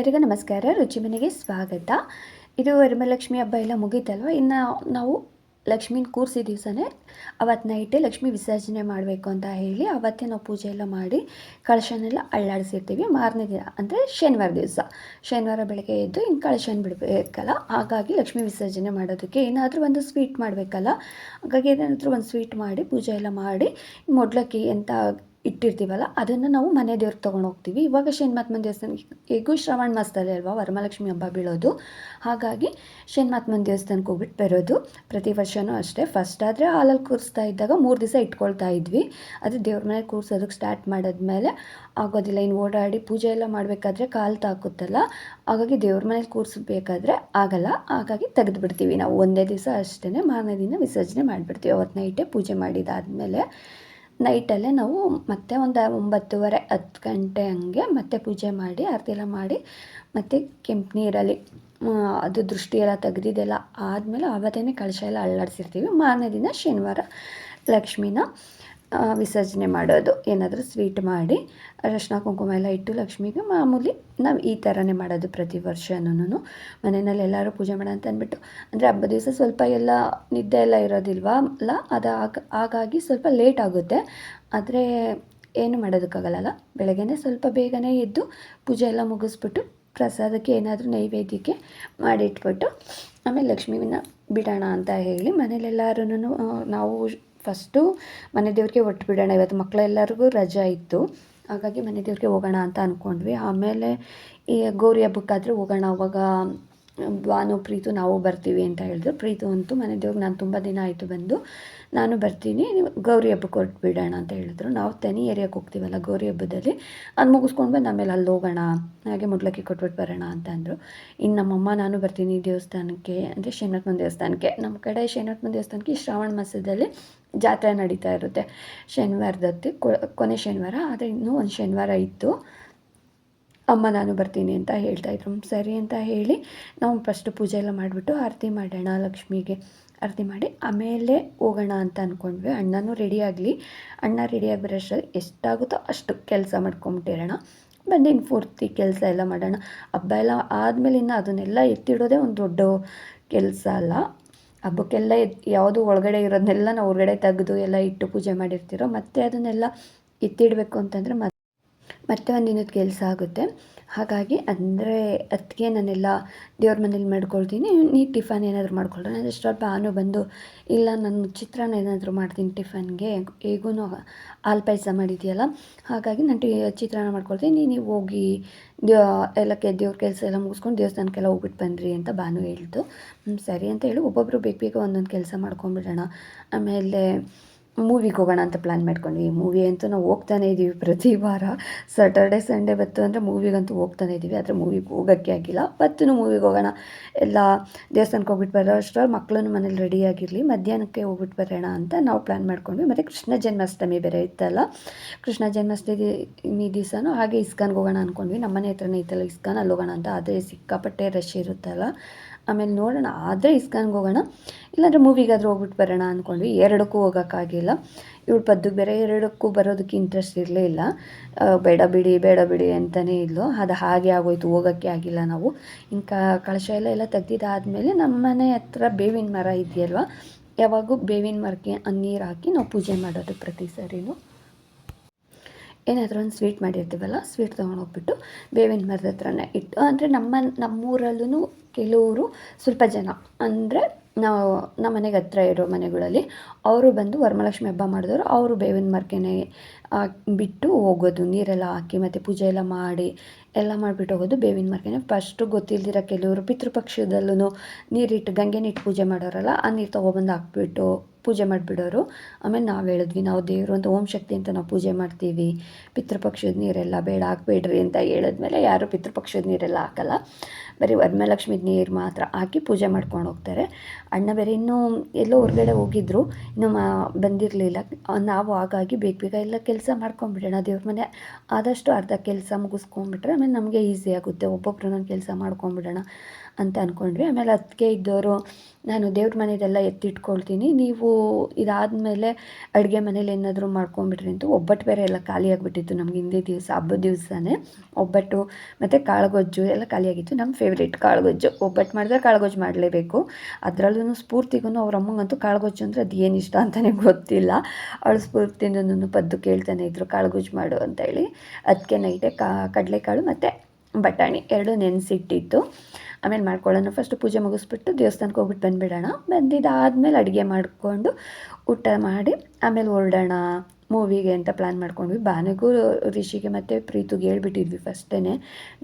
ಎಲ್ಲರಿಗೂ ನಮಸ್ಕಾರ. ರುಚಿ ಮನೆಗೆ ಸ್ವಾಗತ. ಇದು ವರಮಲಕ್ಷ್ಮಿ ಹಬ್ಬ ಎಲ್ಲ ಮುಗೀತಲ್ವ? ಇನ್ನು ನಾವು ಲಕ್ಷ್ಮೀನ ಕೂರಿಸಿ ದಿವಸನೇ ಅವತ್ತು ನೈಟೇ ಲಕ್ಷ್ಮಿ ವಿಸರ್ಜನೆ ಮಾಡಬೇಕು ಅಂತ ಹೇಳಿ ಅವತ್ತೇ ನಾವು ಪೂಜೆ ಎಲ್ಲ ಮಾಡಿ ಕಳಶನೆಲ್ಲ ಅಳ್ಳಾಡಿಸಿರ್ತೀವಿ. ಮಾರನೇ ದಿನ ಅಂದರೆ ಶನಿವಾರ ದಿವಸ. ಶನಿವಾರ ಬೆಳಗ್ಗೆ ಎದ್ದು ಇನ್ನು ಕಳಶನ ಬಿಡಬೇಕಲ್ಲ? ಹಾಗಾಗಿ ಲಕ್ಷ್ಮಿ ವಿಸರ್ಜನೆ ಮಾಡೋದಕ್ಕೆ ಏನಾದರೂ ಒಂದು ಸ್ವೀಟ್ ಮಾಡಬೇಕಲ್ಲ? ಹಾಗಾಗಿ ಏನಾದರೂ ಒಂದು ಸ್ವೀಟ್ ಮಾಡಿ ಪೂಜೆ ಎಲ್ಲ ಮಾಡಿ ಮೊಡ್ಲಕ್ಕಿ ಅಂತ ಇಟ್ಟಿರ್ತೀವಲ್ಲ, ಅದನ್ನು ನಾವು ಮನೆ ದೇವ್ರಿಗೆ ತೊಗೊಂಡು ಹೋಗ್ತೀವಿ. ಇವಾಗ ಶನಿಮಾತ್ಮನ ದೇವಸ್ಥಾನಕ್ಕೆ ಹೇಗೂ ಶ್ರಾವಣ ಮಾಸದಲ್ಲಿ ಅಲ್ವಾ, ವರಮಹಾಲಕ್ಷ್ಮಿ ಹಬ್ಬ ಬೀಳೋದು. ಹಾಗಾಗಿ ಶನಿಮಾತ್ಮನ ದೇವಸ್ಥಾನಕ್ಕೆ ಹೋಗ್ಬಿಟ್ಟು ಬರೋದು. ಪ್ರತಿ ವರ್ಷವೂ ಅಷ್ಟೇ. ಫಸ್ಟ್ ಆದರೆ ಹಾಲಲ್ಲಿ ಕೂರಿಸ್ತಾ ಇದ್ದಾಗ ಮೂರು ದಿವಸ ಇಟ್ಕೊಳ್ತಾ ಇದ್ವಿ. ಅದು ದೇವ್ರ ಮನೆ ಕೂರಿಸೋದಕ್ಕೆ ಸ್ಟಾರ್ಟ್ ಮಾಡಿದ್ಮೇಲೆ ಆಗೋದಿಲ್ಲ. ಇನ್ನು ಓಡಾಡಿ ಪೂಜೆ ಎಲ್ಲ ಮಾಡಬೇಕಾದ್ರೆ ಕಾಲು ತಾಕುತ್ತಲ್ಲ. ಹಾಗಾಗಿ ದೇವ್ರ ಮನೇಲಿ ಕೂರಿಸ್ಬೇಕಾದ್ರೆ ಆಗಲ್ಲ. ಹಾಗಾಗಿ ತೆಗೆದುಬಿಡ್ತೀವಿ ನಾವು. ಒಂದೇ ದಿವಸ ಅಷ್ಟೇ ಮಾರನೇ ದಿನ ವಿಸರ್ಜನೆ ಮಾಡಿಬಿಡ್ತೀವಿ. ಅವತ್ತು ನೈಟೇ ಪೂಜೆ ಮಾಡಿದಾದಮೇಲೆ. ನೈಟಲ್ಲೇ ನಾವು ಮತ್ತೆ ಒಂದು ಒಂಬತ್ತುವರೆ ಹತ್ತು ಗಂಟೆ ಹಂಗೆ ಮತ್ತೆ ಪೂಜೆ ಮಾಡಿ, ಆರತಿ ಎಲ್ಲ ಮಾಡಿ ಮತ್ತು ಕೆಂಪು ನೀರಲ್ಲಿ ಅದು ದೃಷ್ಟಿ ಎಲ್ಲ ತೆಗೆದಿದ್ದೆಲ್ಲ ಆದಮೇಲೆ ಆವತ್ತೇ ಕಳಶ ಎಲ್ಲ ಅಳ್ಳಾಡಿಸಿರ್ತೀವಿ. ಮಾರನೇ ದಿನ ಶನಿವಾರ ಲಕ್ಷ್ಮಿನ ವಿಸರ್ಜನೆ ಮಾಡೋದು. ಏನಾದರೂ ಸ್ವೀಟ್ ಮಾಡಿ, ಅರಶಿನ, ಕುಂಕುಮ ಎಲ್ಲ ಇಟ್ಟು ಲಕ್ಷ್ಮಿಗೆ ಮಾಮೂಲಿ ನಾವು ಈ ಥರನೇ ಮಾಡೋದು ಪ್ರತಿ ವರ್ಷನೂ ಮನೆಯಲ್ಲಿ ಎಲ್ಲರೂ ಪೂಜೆ ಮಾಡೋಣ ಅಂತ ಅಂದ್ಬಿಟ್ಟು, ಅಂದರೆ ಹಬ್ಬದ ದಿವಸ ಸ್ವಲ್ಪ ಎಲ್ಲ ನಿದ್ದೆ ಎಲ್ಲ ಇರೋದಿಲ್ವಾ? ಅಲ್ಲ, ಅದು ಹಾಗಾಗಿ ಸ್ವಲ್ಪ ಲೇಟ್ ಆಗುತ್ತೆ. ಆದರೆ ಏನು ಮಾಡೋದಕ್ಕಾಗಲ್ಲ ಬೆಳಗ್ಗೆನೇ ಸ್ವಲ್ಪ ಬೇಗನೆ ಎದ್ದು ಪೂಜೆ ಎಲ್ಲ ಮುಗಿಸ್ಬಿಟ್ಟು ಪ್ರಸಾದಕ್ಕೆ ಏನಾದರೂ ನೈವೇದ್ಯಕ್ಕೆ ಮಾಡಿಟ್ಬಿಟ್ಟು, ಆಮೇಲೆ ಲಕ್ಷ್ಮೀವಿನ ಬಿಡೋಣ ಅಂತ ಹೇಳಿ ಮನೇಲೆಲ್ಲರೂ ನಾವು ಫಸ್ಟು ಮನೆ ದೇವ್ರಿಗೆ ಒಟ್ಟು ಬಿಡೋಣ. ಇವತ್ತು ಮಕ್ಕಳೆಲ್ಲರಿಗೂ ರಜಾ ಇತ್ತು. ಹಾಗಾಗಿ ಮನೆ ದೇವ್ರಿಗೆ ಹೋಗೋಣ ಅಂತ ಅಂದ್ಕೊಂಡ್ವಿ ಆಮೇಲೆ ಈ ಗೌರಿ ಹಬ್ಬಕ್ಕಾದ್ರೆ ಹೋಗೋಣ. ಅವಾಗ ಭಾನು, ಪ್ರೀತು, ನಾವು ಬರ್ತೀವಿ ಅಂತ ಹೇಳಿದ್ರು. ಪ್ರೀತು ಅಂತೂ ಮನೆ ದೇವ್ರಿಗೆ ನಾನು ತುಂಬ ದಿನ ಆಯಿತು ಬಂದು, ನಾನು ಬರ್ತೀನಿ ಗೌರಿ ಹಬ್ಬಕ್ಕೆ ಹೊರಟು ಬಿಡೋಣ ಅಂತ ಹೇಳಿದ್ರು. ನಾವು ತನಿ ಏರಿಯಾಕ್ಕೆ ಹೋಗ್ತೀವಲ್ಲ ಗೌರಿ ಹಬ್ಬದಲ್ಲಿ, ಅದು ಮುಗಿಸ್ಕೊಂಡು ಬಂದು ಆಮೇಲೆ ಅಲ್ಲಿ ಹೋಗೋಣ, ಹಾಗೆ ಮುಡ್ಲಕ್ಕಿ ಕೊಟ್ಬಿಟ್ಟು ಬರೋಣ ಅಂತ ಅಂದರು. ಇನ್ನು ನಮ್ಮಮ್ಮ, ನಾನು ಬರ್ತೀನಿ ದೇವಸ್ಥಾನಕ್ಕೆ, ಅಂದರೆ ಶನಿಮನ ದೇವಸ್ಥಾನಕ್ಕೆ. ನಮ್ಮ ಕಡೆ ಶನಿಮನ ದೇವಸ್ಥಾನಕ್ಕೆ ಶ್ರಾವಣ ಮಾಸದಲ್ಲಿ ಜಾತ್ರೆ ನಡೀತಾ ಇರುತ್ತೆ. ಶನಿವಾರದತ್ತಿ ಕೊನೆ ಶನಿವಾರ, ಆದರೆ ಇನ್ನೂ ಒಂದು ಶನಿವಾರ ಇತ್ತು. ಅಮ್ಮ ನಾನು ಬರ್ತೀನಿ ಅಂತ ಹೇಳ್ತಾ ಹೇಳ್ತಾಯಿದ್ರು ಸರಿ ಅಂತ ಹೇಳಿ ನಾವು ಫಸ್ಟು ಪೂಜೆ ಎಲ್ಲ ಮಾಡಿಬಿಟ್ಟು ಆರತಿ ಮಾಡೋಣ ಲಕ್ಷ್ಮಿಗೆ. ಆರತಿ ಮಾಡಿ ಆಮೇಲೆ ಹೋಗೋಣ ಅಂತ ಅಂದ್ಕೊಂಡ್ವಿ ಅಣ್ಣನೂ ರೆಡಿ ಆಗಲಿ. ಅಣ್ಣ ರೆಡಿಯಾಗಿ ಬರೋಷ್ಟರಲ್ಲಿ ಎಷ್ಟಾಗುತ್ತೋ ಅಷ್ಟು ಕೆಲಸ ಮಾಡ್ಕೊಂಬಿಟ್ಟಿರೋಣ. ಬಂದಿನ ಪೂರ್ತಿ ಕೆಲಸ ಎಲ್ಲ ಮಾಡೋಣ. ಹಬ್ಬ ಎಲ್ಲ ಆದಮೇಲೆ ಇನ್ನು ಅದನ್ನೆಲ್ಲ ಎತ್ತಿಡೋದೇ ಒಂದು ದೊಡ್ಡ ಕೆಲಸ ಅಲ್ಲ. ಹಬ್ಬಕ್ಕೆಲ್ಲ ಯಾವುದು ಒಳಗಡೆ ಇರೋದನ್ನೆಲ್ಲ ನಾವು ಹೊರಗಡೆ ತೆಗೆದು ಎಲ್ಲ ಇಟ್ಟು ಪೂಜೆ ಮಾಡಿರ್ತೀರೋ, ಮತ್ತು ಅದನ್ನೆಲ್ಲ ಎತ್ತಿಡಬೇಕು ಅಂತಂದರೆ ಮತ್ತೆ ಒಂದಿನದ ಒಂದು ದಿನದ ಕೆಲಸ ಆಗುತ್ತೆ. ಹಾಗಾಗಿ ಅಂದರೆ ಅದಕ್ಕೆ ನಾನೆಲ್ಲ ದೇವ್ರ ಮನೇಲಿ ಮಾಡ್ಕೊಳ್ತೀನಿ. ನೀ ಟಿಫನ್ ಏನಾದರೂ ಮಾಡ್ಕೊಳ್ಳೋಣ ಅಂದರೆ ಸ್ವಲ್ಪ ಆನು ಬಂದು ಇಲ್ಲ ನಾನು ಚಿತ್ರಾನ್ನ ಏನಾದರೂ ಮಾಡ್ತೀನಿ ಟಿಫನ್ಗೆ. ಹೇಗೂ ಹಾಲು ಪಾಯಸ ಮಾಡಿದೆಯಲ್ಲ. ಹಾಗಾಗಿ ನಾನು ಟಿ ಚಿತ್ರಾನ್ನ ಮಾಡ್ಕೊಳ್ತೀನಿ. ನೀವು ಹೋಗಿ ಎಲ್ಲ ಕೆ ದೇವ್ರ ಕೆಲಸ ಎಲ್ಲ ಮುಗಿಸ್ಕೊಂಡು ದೇವಸ್ಥಾನಕ್ಕೆಲ್ಲ ಹೋಗ್ಬಿಟ್ಟು ಬಂದ್ರಿ ಅಂತ ಭಾನು ಹೇಳ್ತು ಸರಿ ಅಂತ ಹೇಳಿ ಒಬ್ಬೊಬ್ಬರು ಬೇಗ ಬೇಗ ಒಂದೊಂದು ಕೆಲಸ ಮಾಡ್ಕೊಂಬಿಡೋಣ. ಆಮೇಲೆ ಮೂವಿಗೆ ಹೋಗೋಣ ಅಂತ ಪ್ಲ್ಯಾನ್ ಮಾಡ್ಕೊಂಡ್ವಿ. ಮೂವಿ ಅಂತೂ ನಾವು ಹೋಗ್ತಾನೆ ಇದ್ದೀವಿ ಪ್ರತಿ ವಾರ. ಸ್ಯಾಟರ್ಡೆ ಸಂಡೇ ಬತ್ತು ಅಂದರೆ ಮೂವಿಗಂತೂ ಹೋಗ್ತಾನೆ ಇದ್ದೀವಿ ಆದರೆ ಮೂವಿಗೆ ಹೋಗೋಕ್ಕೆ ಆಗಿಲ್ಲ. ಬತ್ತೂ ಮೂವಿಗೆ ಹೋಗೋಣ. ಎಲ್ಲ ದೇವಸ್ಥಾನಕ್ಕೆ ಹೋಗ್ಬಿಟ್ಟು ಬರೋ ಅಷ್ಟರಲ್ಲಿ ಮಕ್ಕಳನ್ನು ಮನೇಲಿ ರೆಡಿಯಾಗಿರಲಿ ಮಧ್ಯಾಹ್ನಕ್ಕೆ ಹೋಗ್ಬಿಟ್ಟು ಬರೋಣ ಅಂತ ನಾವು ಪ್ಲ್ಯಾನ್ ಮಾಡ್ಕೊಂಡ್ವಿ. ಮತ್ತು ಕೃಷ್ಣ ಜನ್ಮಾಷ್ಟಮಿ ಬೇರೆ ಇತ್ತಲ್ಲ. ಕೃಷ್ಣ ಜನ್ಮಾಷ್ಟಮಿ ದಿವಸನೂ ಹಾಗೆ ಇಸ್ಕಾನ್ಗೆ ಹೋಗೋಣ ಅಂದ್ಕೊಂಡ್ವಿ ನಮ್ಮ ಮನೆ ಹತ್ರನೇ ಇತ್ತಲ್ಲ ಇಸ್ಕಾನ್. ಅಲ್ಲಿ ಹೋಗೋಣ ಅಂತ. ಆದರೆ ಸಿಕ್ಕಾಪಟ್ಟೆ ರಶ್ ಇರುತ್ತಲ್ಲ. ಆಮೇಲೆ ನೋಡೋಣ. ಆದರೆ ಇಸ್ಕಾನ್ಗೆ ಹೋಗೋಣ. ಇಲ್ಲಾಂದರೆ ಮೂವಿಗಾದರೂ ಹೋಗ್ಬಿಟ್ಟು ಬರೋಣ ಅಂದ್ಕೊಂಡ್ವಿ ಎರಡಕ್ಕೂ ಹೋಗೋಕ್ಕಾಗಿಲ್ಲ ಇವಳು ಪದ್ದು ಬೇರೆ ಎರಡಕ್ಕೂ ಬರೋದಕ್ಕೆ ಇಂಟ್ರೆಸ್ಟ್ ಇರಲೇ ಇಲ್ಲ. ಬೇಡ ಬಿಡಿ ಬೇಡ ಬಿಡಿ ಅಂತಲೇ ಇದ್ಲು. ಅದು ಹಾಗೆ ಆಗೋಯ್ತು. ಹೋಗೋಕ್ಕೆ ಆಗಿಲ್ಲ ನಾವು. ಇಂಕ ಕಳಶ ಎಲ್ಲ ಎಲ್ಲ ತೆಗ್ದಿದ್ದಾದಮೇಲೆ ನಮ್ಮ ಮನೆ ಹತ್ರ ಬೇವಿನ ಮರ ಇದೆಯಲ್ವ? ಯಾವಾಗೂ ಬೇವಿನ ಮರಕ್ಕೆ ನೀರು ಹಾಕಿ ನಾವು ಪೂಜೆ ಮಾಡೋದು ಪ್ರತಿ ಸರಿನೂ. ಏನಾದರೂ ಒಂದು ಸ್ವೀಟ್ ಮಾಡಿರ್ತೀವಲ್ಲ, ಸ್ವೀಟ್ ತೊಗೊಂಡೋಗ್ಬಿಟ್ಟು ಬೇವಿನ ಮರದ ಹತ್ರನೇ ಇಟ್ಟು, ಅಂದರೆ ನಮ್ಮ ನಮ್ಮೂರಲ್ಲೂ ಕೆಲವರು ಸ್ವಲ್ಪ ಜನ, ಅಂದರೆ ನಾವು, ನಮ್ಮ ಮನೆಗೆ ಹತ್ರ ಇರೋ ಮನೆಗಳಲ್ಲಿ ಅವರು ಬಂದು ವರಮಹಾಲಕ್ಷ್ಮಿ ಹಬ್ಬ ಮಾಡಿದವರು ಅವರು ಬೇವಿನ ಮರಕೆನೆ ಬಿಟ್ಟು ಹೋಗೋದು, ನೀರೆಲ್ಲ ಹಾಕಿ ಮತ್ತು ಪೂಜೆ ಎಲ್ಲ ಮಾಡಿ ಎಲ್ಲ ಮಾಡಿಬಿಟ್ಟು ಹೋಗೋದು ಬೇವಿನ ಮರಕೆನೆ. ಫಸ್ಟು ಗೊತ್ತಿಲ್ದಿರ ಕೆಲವರು ಪಿತೃಪಕ್ಷದಲ್ಲೂ ನೀರಿಟ್ಟು ಗಂಗೆನಿಟ್ಟು ಪೂಜೆ ಮಾಡೋರಲ್ಲ, ಆ ನೀರು ತೊಗೊಬಂದು ಹಾಕ್ಬಿಟ್ಟು ಪೂಜೆ ಮಾಡಿಬಿಡೋರು. ಆಮೇಲೆ ನಾವು ಹೇಳಿದ್ವಿ, ನಾವು ದೇವರು ಅಂತ, ಓಂ ಶಕ್ತಿ ಅಂತ ನಾವು ಪೂಜೆ ಮಾಡ್ತೀವಿ. ಪಿತೃಪಕ್ಷದ ನೀರೆಲ್ಲ ಬೇಡ, ಹಾಕ್ಬೇಡ್ರಿ ಅಂತ ಹೇಳಿದ್ಮೇಲೆ ಯಾರು ಪಿತೃಪಕ್ಷದ ನೀರೆಲ್ಲ ಹಾಕಲ್ಲ. ಬರೀ ವರಮಹಾಲಕ್ಷ್ಮಿದ ನೀರು ಮಾತ್ರ ಹಾಕಿ ಪೂಜೆ ಮಾಡ್ಕೊಂಡು ಹೋಗ್ತಾರೆ. ಅಣ್ಣ ಬೇರೆ ಇನ್ನೂ ಎಲ್ಲೋ ಹೊರಗಡೆ ಹೋಗಿದ್ರು, ಇನ್ನೂ ಮಾ, ಬಂದಿರಲಿಲ್ಲ. ನಾವು ಹಾಗಾಗಿ ಬೇಗ ಬೇಗ ಎಲ್ಲ ಕೆಲಸ ಮಾಡ್ಕೊಂಡ್ಬಿಡೋಣ. ದೇವ್ರ ಮನೆ ಆದಷ್ಟು ಅರ್ಧ ಕೆಲಸ ಮುಗಿಸ್ಕೊಂಡ್ಬಿಟ್ರೆ ಆಮೇಲೆ ನಮಗೆ ಈಸಿ ಆಗುತ್ತೆ. ಒಬ್ಬೊಬ್ರು ನನ್ನ ಕೆಲಸ ಮಾಡ್ಕೊಂಬಿಡೋಣ ಅಂತ ಅಂದ್ಕೊಂಡ್ವಿ ಆಮೇಲೆ ಅದಕ್ಕೆ ಇದ್ದವರು ನಾನು ದೇವ್ರ ಮನೆಯದೆಲ್ಲ ಎತ್ತಿಟ್ಕೊಳ್ತೀನಿ. ನೀವು ಇದಾದಮೇಲೆ ಅಡುಗೆ ಮನೇಲಿ ಏನಾದರೂ ಮಾಡ್ಕೊಂಬಿಟ್ರಿ ಅಂತ ಒಬ್ಬಟ್ಟು ಬೇರೆ ಎಲ್ಲ ಖಾಲಿ ಆಗಿಬಿಟ್ಟಿತ್ತು. ನಮ್ಗೆ ಹಿಂದೆ ದಿವಸ, ಹಬ್ಬದ ದಿವಸನೇ ಒಬ್ಬಟ್ಟು ಮತ್ತು ಕಾಳುಗೊಜ್ಜು ಎಲ್ಲ ಖಾಲಿಯಾಗಿತ್ತು ನಮ್ಮ ಫೇವ್ರೇಟ್ ಕಾಳುಗೊಜ್ಜು. ಒಬ್ಬಟ್ಟು ಮಾಡಿದ್ರೆ ಕಾಳುಗೊಜ್ಜು ಮಾಡಲೇಬೇಕು. ಅದರಲ್ಲೂ ಸ್ಫೂರ್ತಿಗೂ ಅವ್ರ ಅಮ್ಮಂಗಂತೂ ಕಾಳುಗೊಜ್ಜು ಅಂದರೆ ಅದು ಏನು ಇಷ್ಟ ಅಂತಲೇ ಗೊತ್ತಿಲ್ಲ. ಅವಳು ಸ್ಫೂರ್ತಿನೂ ಪದ್ದು ಕೇಳ್ತಾನೆ ಇದ್ರು, ಕಾಳುಗೊಜ್ಜು ಮಾಡು ಅಂತ ಹೇಳಿ. ಅದಕ್ಕೆ ನೈಟೇ ಕಾ, ಕಡಲೆಕಾಳು ಮತ್ತು ಬಟಾಣಿ ಎರಡು ನೆನೆಸಿಟ್ಟಿತ್ತು. ಆಮೇಲೆ ಮಾಡ್ಕೊಳ್ಳೋಣ. ಫಸ್ಟು ಪೂಜೆ ಮುಗಿಸ್ಬಿಟ್ಟು ದೇವಸ್ಥಾನಕ್ಕೆ ಹೋಗ್ಬಿಟ್ಟು ಬಂದುಬಿಡೋಣ. ಬಂದಿದ್ದಾದಮೇಲೆ ಅಡುಗೆ ಮಾಡಿಕೊಂಡು ಊಟ ಮಾಡಿ, ಆಮೇಲೆ ಹೊರಡೋಣ. ಮೂವಿಗೆ ಅಂತ ಪ್ಲ್ಯಾನ್ ಮಾಡ್ಕೊಂಡ್ವಿ. ಬಾನಿಗೂ, ರಿಷಿಗೆ ಮತ್ತು ಪ್ರೀತಿಗೆ ಹೇಳ್ಬಿಟ್ಟಿದ್ವಿ ಫಸ್ಟೇ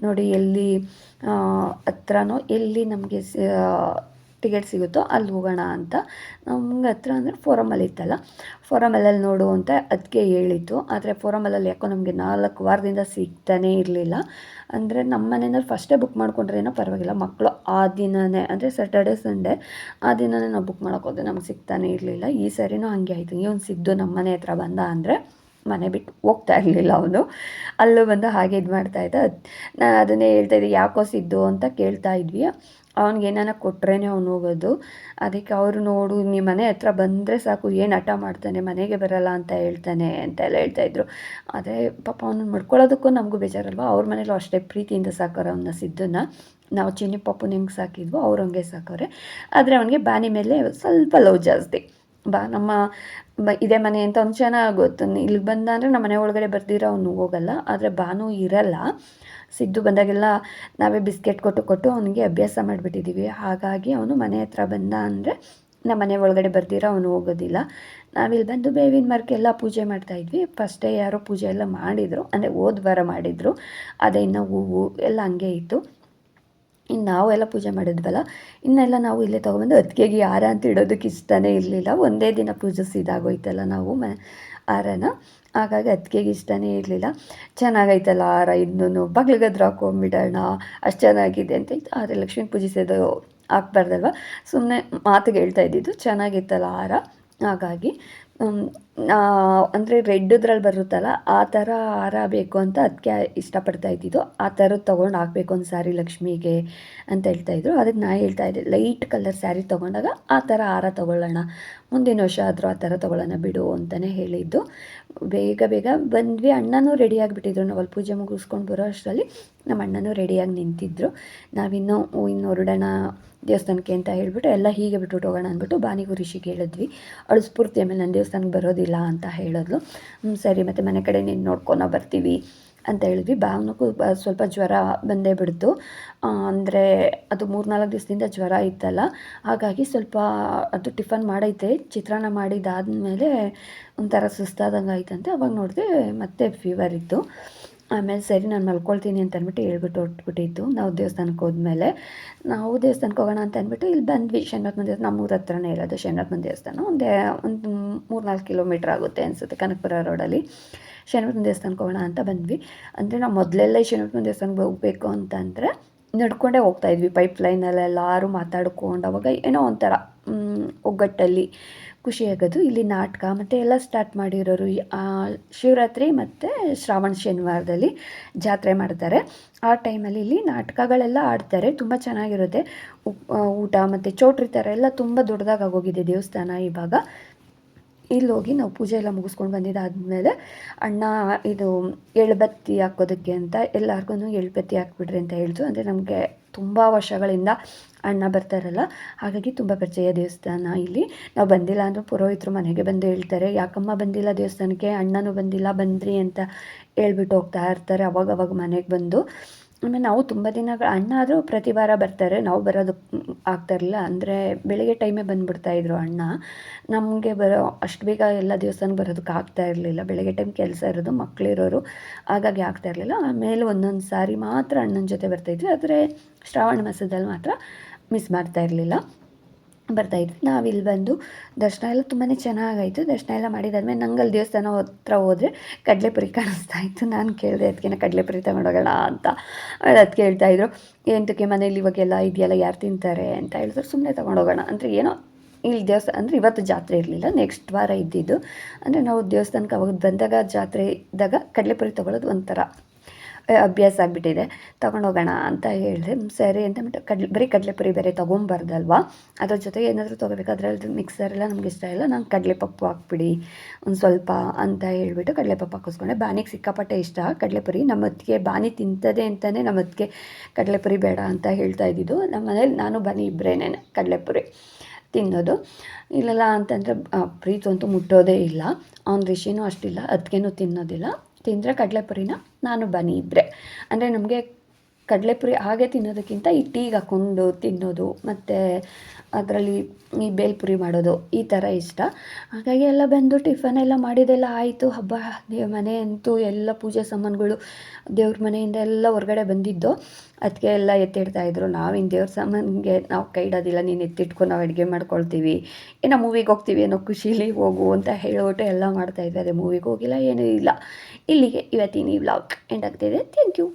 ನೋಡಿ ಎಲ್ಲಿ ಹತ್ರನೋ ಎಲ್ಲಿ ನಮಗೆ ಟಿಕೆಟ್ ಸಿಗುತ್ತೋ ಅಲ್ಲಿ ಹೋಗೋಣ ಅಂತ. ನಮ್ಗೆ ಹತ್ರ ಅಂದರೆ ಫೋರಮಲ್ಲಿ ಇತ್ತಲ್ಲ. ಫೋರಮಲ್ಲಲ್ಲಿ ನೋಡು ಅಂತ ಅದಕ್ಕೆ ಹೇಳಿತ್ತು ಆದರೆ ಫೋರಮಲ್ಲಲ್ಲಿ ಯಾಕೋ ನಮಗೆ ನಾಲ್ಕು ವಾರದಿಂದ ಸಿಗ್ತಾನೇ ಇರಲಿಲ್ಲ. ಅಂದರೆ ನಮ್ಮ ಮನೆಯಲ್ಲಿ ಫಸ್ಟೇ ಬುಕ್ ಮಾಡ್ಕೊಂಡ್ರೆ ಏನೋ ಪರವಾಗಿಲ್ಲ. ಮಕ್ಕಳು ಆ ದಿನವೇ ಅಂದರೆ ಸ್ಯಾಟರ್ಡೆ ಸಂಡೇ ಆ ದಿನವೇ ನಾವು ಬುಕ್ ಮಾಡೋಕ್ಕೋದ್ರೆ ನಮ್ಗೆ ಸಿಗ್ತಾನೇ ಇರಲಿಲ್ಲ. ಈ ಸರಿನೂ ಹಾಗೆ ಆಯಿತು. ಇವನು ಸಿದ್ದು ನಮ್ಮ ಮನೆ ಹತ್ರ ಬಂದ ಅಂದರೆ ಮನೆ ಬಿಟ್ಟು ಹೋಗ್ತಾ ಇರಲಿಲ್ಲ ಅವನು. ಅಲ್ಲೂ ಬಂದು ಹಾಗೆ ಇದು ಮಾಡ್ತಾಯಿದ್ದ ನಾನು ಅದನ್ನೇ ಹೇಳ್ತಾಯಿದ್ದೆ ಯಾಕೋ ಸಿದ್ದು ಅಂತ ಕೇಳ್ತಾ ಇದ್ವಿ ಅವ್ನಿಗೆ ಏನಾನ ಕೊಟ್ರೇ ಅವ್ನು ಹೋಗೋದು. ಅದಕ್ಕೆ ಅವರು ನೋಡು ನಿಮ್ಮ ಮನೆ ಹತ್ರ ಬಂದರೆ ಸಾಕು, ಏನು ಹಠ ಮಾಡ್ತಾನೆ, ಮನೆಗೆ ಬರಲ್ಲ ಅಂತ ಹೇಳ್ತಾನೆ ಅಂತೆಲ್ಲ ಹೇಳ್ತಾಯಿದ್ರು ಅದೇ ಪಾಪ ಅವನು ಮಡ್ಕೊಳ್ಳೋದಕ್ಕೂ ನಮಗೂ ಬೇಜಾರಲ್ವ? ಅವ್ರ ಮನೇಲೂ ಅಷ್ಟೇ ಪ್ರೀತಿಯಿಂದ ಸಾಕೋರು ಅವನ್ನ ಸಿದ್ದನ್ನ ನಾವು ಚಿನ್ನಿ ಪಾಪು ಹೆಂಗೆ ಸಾಕಿದ್ವೋ ಅವ್ರು ಹಂಗೆ ಸಾಕೋರೆ. ಆದರೆ ಅವನಿಗೆ ಬಾನಿ ಮೇಲೆ ಸ್ವಲ್ಪ ಲವ್ ಜಾಸ್ತಿ. ಬಾ, ನಮ್ಮ ಬ, ಇದೇ ಮನೆ ಅಂತ ಒಂದು ಚೆನ್ನಾಗಿ ಗೊತ್ತು ಇಲ್ಲಿ ಬಂದ ಅಂದರೆ ನಮ್ಮ ಮನೆ ಒಳಗಡೆ ಬರ್ದಿರೋ ಅವನು ಹೋಗಲ್ಲ, ಆದರೆ ಬಾನು ಇರಲ್ಲ. ಸಿದ್ದು ಬಂದಾಗೆಲ್ಲ ನಾವೇ ಬಿಸ್ಕೆಟ್ ಕೊಟ್ಟು ಕೊಟ್ಟು ಅವನಿಗೆ ಅಭ್ಯಾಸ ಮಾಡಿಬಿಟ್ಟಿದ್ದೀವಿ ಹಾಗಾಗಿ ಅವನು ಮನೆ ಹತ್ರ ಬಂದ ಅಂದರೆ ನಮ್ಮ ಮನೆ ಒಳಗಡೆ ಬರ್ದಿರೋ ಅವನು ಹೋಗೋದಿಲ್ಲ. ನಾವಿಲ್ಲಿ ಬಂದು ಬೇವಿನ ಮರಕ್ಕೆಲ್ಲ ಪೂಜೆ ಮಾಡ್ತಾಯಿದ್ವಿ ಫಸ್ಟೇ ಯಾರೋ ಪೂಜೆ ಎಲ್ಲ ಮಾಡಿದರು, ಅಂದರೆ ಹೋದ ವಾರ ಮಾಡಿದರು. ಅದೇ ಇನ್ನು ಹೂವು ಎಲ್ಲ ಹಂಗೆ ಇತ್ತು. ಇನ್ನು ನಾವೆಲ್ಲ ಪೂಜೆ ಮಾಡಿದ್ವಲ್ಲ, ಇನ್ನೆಲ್ಲ ನಾವು ಇಲ್ಲೇ ತೊಗೊಬಂದು ಅತ್ತಿಗೆಗೆ ಹಾರ ಅಂತ ಇಡೋದಕ್ಕೆ ಇಷ್ಟನೇ ಇರಲಿಲ್ಲ. ಒಂದೇ ದಿನ ಪೂಜಿಸಿದಾಗೋಯ್ತಲ್ಲ ನಾವು ಮ ಹಾರನ. ಹಾಗಾಗಿ ಅತ್ತಿಗೆಗೆ ಇಷ್ಟನೇ ಇರಲಿಲ್ಲ. ಚೆನ್ನಾಗೈತಲ್ಲ ಹಾರ ಇನ್ನೂ ಬಗ್ಲಿಗದ್ರ ಹಾಕೊಂಬಿಡೋಣ, ಅಷ್ಟು ಚೆನ್ನಾಗಿದೆ ಅಂತ ಆದರೆ ಲಕ್ಷ್ಮೀ ಪೂಜಿಸೋದು ಹಾಕ್ಬಾರ್ದಲ್ವ? ಸುಮ್ಮನೆ ಮಾತಿಗೆ ಹೇಳ್ತಾ ಇದ್ದಿದ್ದು, ಚೆನ್ನಾಗಿತ್ತಲ್ಲ ಹಾರ. ಹಾಗಾಗಿ ಅಂದರೆ ರೆಡ್ದ್ರಲ್ಲಿ ಬರುತ್ತಲ್ಲ, ಆ ಥರ ಹಾರ ಬೇಕು ಅಂತ ಅದಕ್ಕೆ ಇಷ್ಟಪಡ್ತಾ ಇದ್ದಿದ್ದು. ಆ ಥರದ್ದು ತೊಗೊಂಡು ಹಾಕ್ಬೇಕು ಒಂದು ಸ್ಯಾರಿ ಲಕ್ಷ್ಮಿಗೆ ಅಂತ ಹೇಳ್ತಾ ಇದ್ರು. ಅದಕ್ಕೆ ನಾ ಹೇಳ್ತಾ ಇದ್ದೆ ಲೈಟ್ ಕಲರ್ ಸ್ಯಾರಿ ತೊಗೊಂಡಾಗ ಆ ಥರ ಹಾರ ತೊಗೊಳ್ಳೋಣ. ಮುಂದಿನ ವರ್ಷ ಆದರೂ ಆ ಥರ ತೊಗೊಳ್ಳೋಣ ಬಿಡು ಅಂತಲೇ ಹೇಳಿದ್ದು. ಬೇಗ ಬೇಗ ಬಂದ್ವಿ. ಅಣ್ಣನೂ ರೆಡಿಯಾಗಿಬಿಟ್ಟಿದ್ರು ನಾವು ಅಲ್ಲಿ ಪೂಜೆ ಮುಗಿಸ್ಕೊಂಡು ಬರೋ ಅಷ್ಟರಲ್ಲಿ ನಮ್ಮ ಅಣ್ಣನೂ ರೆಡಿಯಾಗಿ ನಿಂತಿದ್ದರು ನಾವಿನ್ನೂ ಇನ್ನು ಹೊರಡೋಣ ದೇವಸ್ಥಾನಕ್ಕೆ ಅಂತ ಹೇಳಿಬಿಟ್ಟು ಎಲ್ಲ ಹೀಗೆ ಬಿಟ್ಬಿಟ್ಟು ಹೋಗೋಣ ಅಂದ್ಬಿಟ್ಟು ಬಾನಿಗೂ ಋಷಿಗೆ ಹೇಳಿದ್ವಿ. ಅವಳು ಸ್ಫೂರ್ತಿ, ಆಮೇಲೆ ನನ್ನ ದೇವಸ್ಥಾನಕ್ಕೆ ಬರೋದಿಲ್ಲ ಅಂತ ಹೇಳಿದ್ಲು. ಸರಿ, ಮತ್ತು ಮನೆ ಕಡೆ ನೀನು ನೋಡ್ಕೊಂಡು ಬರ್ತೀವಿ. ಅಂತ ಹೇಳಿದ್ವಿ. ಭಾವನಕ್ಕೂ ಸ್ವಲ್ಪ ಜ್ವರ ಬಂದೇ ಬಿಡ್ತು. ಅಂದರೆ ಅದು ಮೂರ್ನಾಲ್ಕು ದಿವಸದಿಂದ ಜ್ವರ ಇತ್ತಲ್ಲ. ಹಾಗಾಗಿ ಸ್ವಲ್ಪ ಅದು ಟಿಫನ್ ಮಾಡೈತೆ. ಚಿತ್ರಾನ್ನ ಮಾಡಿದಾದಮೇಲೆ ಒಂಥರ ಸುಸ್ತಾದಂಗೆ ಆಯ್ತಂತೆ ಅವಾಗ ನೋಡಿದೆ ಮತ್ತೆ ಫೀವರ್ ಇತ್ತು. ಆಮೇಲೆ ಸರಿ ನಾನು ಮಲ್ಕೊಳ್ತೀನಿ ಅಂತ ಅಂದ್ಬಿಟ್ಟು ಹೇಳ್ಬಿಟ್ಟು ಹೊಟ್ಬಿಟ್ಟಿತ್ತು ನಾವು ದೇವಸ್ಥಾನಕ್ಕೆ ಹೋದ್ಮೇಲೆ. ನಾವು ದೇವಸ್ಥಾನಕ್ಕೆ ಹೋಗೋಣ ಅಂತ ಅಂದ್ಬಿಟ್ಟು ಇಲ್ಲಿ ಬಂದ್ವಿ. ಶನಿವಾರ ದೇವಸ್ಥಾನ ನಮ್ಮೂರ ಹತ್ರನೇ ಇರೋದು. ಶನಿವಾರ ದೇವಸ್ಥಾನ. ಒಂದೇ, ಒಂದು ಮೂರು ನಾಲ್ಕು ಕಿಲೋಮೀಟ್ರ್ ಆಗುತ್ತೆ ಅನಿಸುತ್ತೆ ಕನಕಪುರ ರೋಡಲ್ಲಿ. ಶನಿವಾರ ದೇವಸ್ಥಾನಕ್ಕೆ ಹೋಗೋಣ ಅಂತ ಬಂದ್ವಿ. ಅಂದರೆ ನಾವು ಮೊದಲೆಲ್ಲ ಶನಿವಾರ ದೇವಸ್ಥಾನಕ್ಕೆ ಹೋಗಬೇಕು ಅಂತಂದರೆ ನಡ್ಕೊಂಡೇ ಹೋಗ್ತಾಯಿದ್ವಿ ಪೈಪ್ ಲೈನಲ್ಲೆಲ್ಲರೂ ಮಾತಾಡ್ಕೊಂಡು ಅವಾಗ ಏನೋ ಒಂಥರ ಒಗ್ಗಟ್ಟಲ್ಲಿ ಖುಷಿಯಾಗೋದು ಇಲ್ಲಿ ನಾಟಕ ಮತ್ತು ಎಲ್ಲ ಸ್ಟಾರ್ಟ್ ಮಾಡಿರೋರು ಶಿವರಾತ್ರಿ ಮತ್ತು ಶ್ರಾವಣ ಶನಿವಾರದಲ್ಲಿ ಜಾತ್ರೆ ಮಾಡ್ತಾರೆ. ಆ ಟೈಮಲ್ಲಿ ಇಲ್ಲಿ ನಾಟಕಗಳೆಲ್ಲ ಆಡ್ತಾರೆ. ತುಂಬ ಚೆನ್ನಾಗಿರುತ್ತೆ. ಊಟ ಮತ್ತು ಚೌಟ್ರಿ ಥರ ಎಲ್ಲ ತುಂಬ ದೊಡ್ಡದಾಗಿ ಆಗೋಗಿದೆ ದೇವಸ್ಥಾನ ಇವಾಗ. ಇಲ್ಲಿ ಹೋಗಿ ನಾವು ಪೂಜೆ ಎಲ್ಲ ಮುಗಿಸ್ಕೊಂಡು ಬಂದಿದ್ದಾದಮೇಲೆ ಅಣ್ಣ ಇದು ಎಳ್ಬತ್ತಿ ಹಾಕೋದಕ್ಕೆ ಅಂತ ಎಲ್ಲರಿಗೂ ಎಳ್ಬತ್ತಿ ಹಾಕ್ಬಿಡ್ರಿ ಅಂತ ಹೇಳ್ತು ಅಂದರೆ ನಮಗೆ ತುಂಬ ವರ್ಷಗಳಿಂದ ಅಣ್ಣ ಬರ್ತಾರಲ್ಲ ಹಾಗಾಗಿ ತುಂಬ ಪರಿಚಯ ದೇವಸ್ಥಾನ ಇಲ್ಲಿ. ನಾವು ಬಂದಿಲ್ಲ ಅಂದರೂ ಪುರೋಹಿತರು ಮನೆಗೆ ಬಂದು ಹೇಳ್ತಾರೆ, ಯಾಕಮ್ಮ ಬಂದಿಲ್ಲ ದೇವಸ್ಥಾನಕ್ಕೆ? ಅಣ್ಣನೂ ಬಂದಿಲ್ಲ, ಬಂದ್ರಿ ಅಂತ ಹೇಳ್ಬಿಟ್ಟು ಹೋಗ್ತಾ ಇರ್ತಾರೆ ಅವಾಗ ಅವಾಗ ಮನೆಗೆ ಬಂದು. ಆಮೇಲೆ ನಾವು ತುಂಬ ದಿನಗಳು ಅಣ್ಣ ಆದರೂ ಪ್ರತಿ ವಾರ ಬರ್ತಾರೆ. ನಾವು ಬರೋದು ಆಗ್ತಾ ಇರಲಿಲ್ಲ. ಅಂದರೆ ಬೆಳಿಗ್ಗೆ ಟೈಮೇ ಬಂದುಬಿಡ್ತಾಯಿದ್ರು ಅಣ್ಣ. ನಮಗೆ ಬರೋ, ಅಷ್ಟು ಬೇಗ ಎಲ್ಲ ದಿವಸನೂ ಬರೋದಕ್ಕೆ ಆಗ್ತಾ ಇರಲಿಲ್ಲ. ಬೆಳಗ್ಗೆ ಟೈಮ್ ಕೆಲಸ ಇರೋದು ಮಕ್ಕಳಿರೋರು ಹಾಗಾಗಿ ಆಗ್ತಾ ಇರಲಿಲ್ಲ. ಆಮೇಲೆ ಒಂದೊಂದು ಸಾರಿ ಮಾತ್ರ ಅಣ್ಣನ ಜೊತೆ ಬರ್ತಾಯಿದ್ವಿ ಆದರೆ ಶ್ರಾವಣ ಮಾಸದಲ್ಲಿ ಮಾತ್ರ ಮಿಸ್ ಮಾಡ್ತಾ ಇರಲಿಲ್ಲ. ಬರ್ತಾಯಿದ್ವಿ ನಾವಿಲ್ಲಿ ಬಂದು ದರ್ಶನ ಎಲ್ಲ ತುಂಬಾ ಚೆನ್ನಾಗಾಯಿತು. ದರ್ಶನ ಎಲ್ಲ ಮಾಡಿದಾದ್ಮೇಲೆ ನಂಗೆ ಅಲ್ಲಿ ದೇವಸ್ಥಾನ ಹತ್ರ ಹೋದರೆ ಕಡಲೆಪುರಿ ಕಾಣಿಸ್ತಾ ಇತ್ತು. ನಾನು ಕೇಳಿದೆ ಅದಕ್ಕೆ ಕಡಲೆಪುರಿ ತಗೊಂಡೋಗೋಣ ಅಂತ. ಅದಕ್ಕೆ ಹೇಳ್ತಾಯಿದ್ರು ಎಂತಕ್ಕೆ ಮನೇಲಿ ಇವಾಗೆಲ್ಲ ಇದೆಯಲ್ಲ, ಯಾರು ತಿಂತಾರೆ? ಅಂತ ಹೇಳಿದ್ರು. ಸುಮ್ಮನೆ ತೊಗೊಂಡೋಗೋಣ. ಅಂದರೆ ಏನೋ ಇಲ್ಲಿ ದೇವಸ್ಥಾನ ಅಂದರೆ ಇವತ್ತು ಜಾತ್ರೆ ಇರಲಿಲ್ಲ. ನೆಕ್ಸ್ಟ್ ವಾರ ಇದ್ದಿದ್ದು. ಅಂದರೆ ನಾವು ದೇವಸ್ಥಾನಕ್ಕೆ ಅವಾಗ ಬಂದಾಗ ಜಾತ್ರೆ ಇದ್ದಾಗ ಕಡಲೆಪುರಿ ತೊಗೊಳೋದು ಒಂಥರ ಅಭ್ಯಾಸ ಆಗಿಬಿಟ್ಟಿದೆ. ತೊಗೊಂಡೋಗೋಣ ಅಂತ ಹೇಳಿದೆ. ಸರಿ ಅಂತ ಬಿಟ್ಟು ಕಡಲೆ, ಬರೀ ಕಡಲೆಪುರಿ ಬೇರೆ ತೊಗೊಂಬಾರ್ದಲ್ವಾ? ಅದ್ರ ಜೊತೆಗೆ ಏನಾದರೂ ತೊಗೋಬೇಕು. ಅದರಲ್ಲಿ ಮಿಕ್ಸರ್ ಎಲ್ಲ ನಮ್ಗೆ ಇಷ್ಟ ಇಲ್ಲ. ನಾನು ಕಡಲೆ ಪಪ್ಪು ಹಾಕ್ಬಿಡಿ, ಒಂದು ಸ್ವಲ್ಪ ಅಂತ ಹೇಳ್ಬಿಟ್ಟು ಕಡಲೆಪಪ್ಪು ಹಾಕಿಸ್ಕೊಂಡೆ. ಬಾನಿಗೆ ಸಿಕ್ಕಾಪಟ್ಟೆ ಇಷ್ಟ. ಕಡಲೆಪುರಿ ನಮ್ಮ ಅತ್ತಿಗೆ ಬಾನಿ ತಿಂತದೆ ಅಂತಲೇ ನಮ್ಮ ಅತ್ತಿಗೆ ಕಡಲೆಪುರಿ ಬೇಡ ಅಂತ ಹೇಳ್ತಾ ಇದ್ದಿದ್ದು. ನಮ್ಮ ಮನೇಲಿ ನಾನು ಬಾನಿ ಇಬ್ಬರೇನೆ ಕಡಲೆಪುರಿ ತಿನ್ನೋದು. ಇಲ್ಲಲ್ಲ ಅಂತಂದರೆ ಪ್ರೀತು ಅಂತೂ ಮುಟ್ಟೋದೇ ಇಲ್ಲ. ಅವ್ನ ರಿಷಿನೂ ಅಷ್ಟಿಲ್ಲ. ಅದಕ್ಕೇನು ತಿನ್ನೋದಿಲ್ಲ. ತಿಂದರೆ ಕಡಲೆಪುರಿನ ನಾನು ಬನ್ನಿ ಇಬ್ಬರೇ ಅಂದರೆ ನಮಗೆ ಕಡಲೆಪುರಿ ಹಾಗೆ ತಿನ್ನೋದಕ್ಕಿಂತ ಈ ಟೀಗೆ ಹಾಕ್ಕೊಂಡು ತಿನ್ನೋದು ಮತ್ತು ಅದರಲ್ಲಿ ಈ ಬೇಲ್ಪುರಿ ಮಾಡೋದು ಈ ಥರ ಇಷ್ಟ. ಹಾಗಾಗಿ ಎಲ್ಲ ಬಂದು ಟಿಫನ್ ಎಲ್ಲ ಮಾಡಿದೆಲ್ಲ ಆಯಿತು. ಹಬ್ಬ ಮನೆ ಅಂತೂ ಎಲ್ಲ ಪೂಜೆ ಸಾಮಾನುಗಳು ದೇವ್ರ ಮನೆಯಿಂದ ಎಲ್ಲ ಹೊರಗಡೆ ಬಂದಿದ್ದು. ಅದಕ್ಕೆ ಎಲ್ಲ ಎತ್ತಿಡ್ತಾಯಿದ್ರು ನಾವಿನ್ನು ದೇವ್ರ ಸಾಮಾನಿಗೆ ನಾವು ಕೈ ಇಡೋದಿಲ್ಲ. ನೀನು ಎತ್ತಿಟ್ಕೊಂಡು ನಾವು ಅಡುಗೆ ಮಾಡ್ಕೊಳ್ತೀವಿ. ಏನೋ ಮೂವಿಗೆ ಹೋಗ್ತೀವಿ ಏನೋ ಖುಷೀಲಿ ಹೋಗು ಅಂತ ಹೇಳಿಬಿಟ್ಟು ಎಲ್ಲ ಮಾಡ್ತಾಯಿದ್ವಿ ಅದೇ ಮೂವಿಗೆ ಹೋಗಿಲ್ಲ, ಏನೂ ಇಲ್ಲ. ಇಲ್ಲಿಗೆ ಇವತ್ತಿನ ಈ ವ್ಲಾಗ್ ಎಂಡ್ ಆಗ್ತಾಯಿದೆ ಥ್ಯಾಂಕ್ ಯು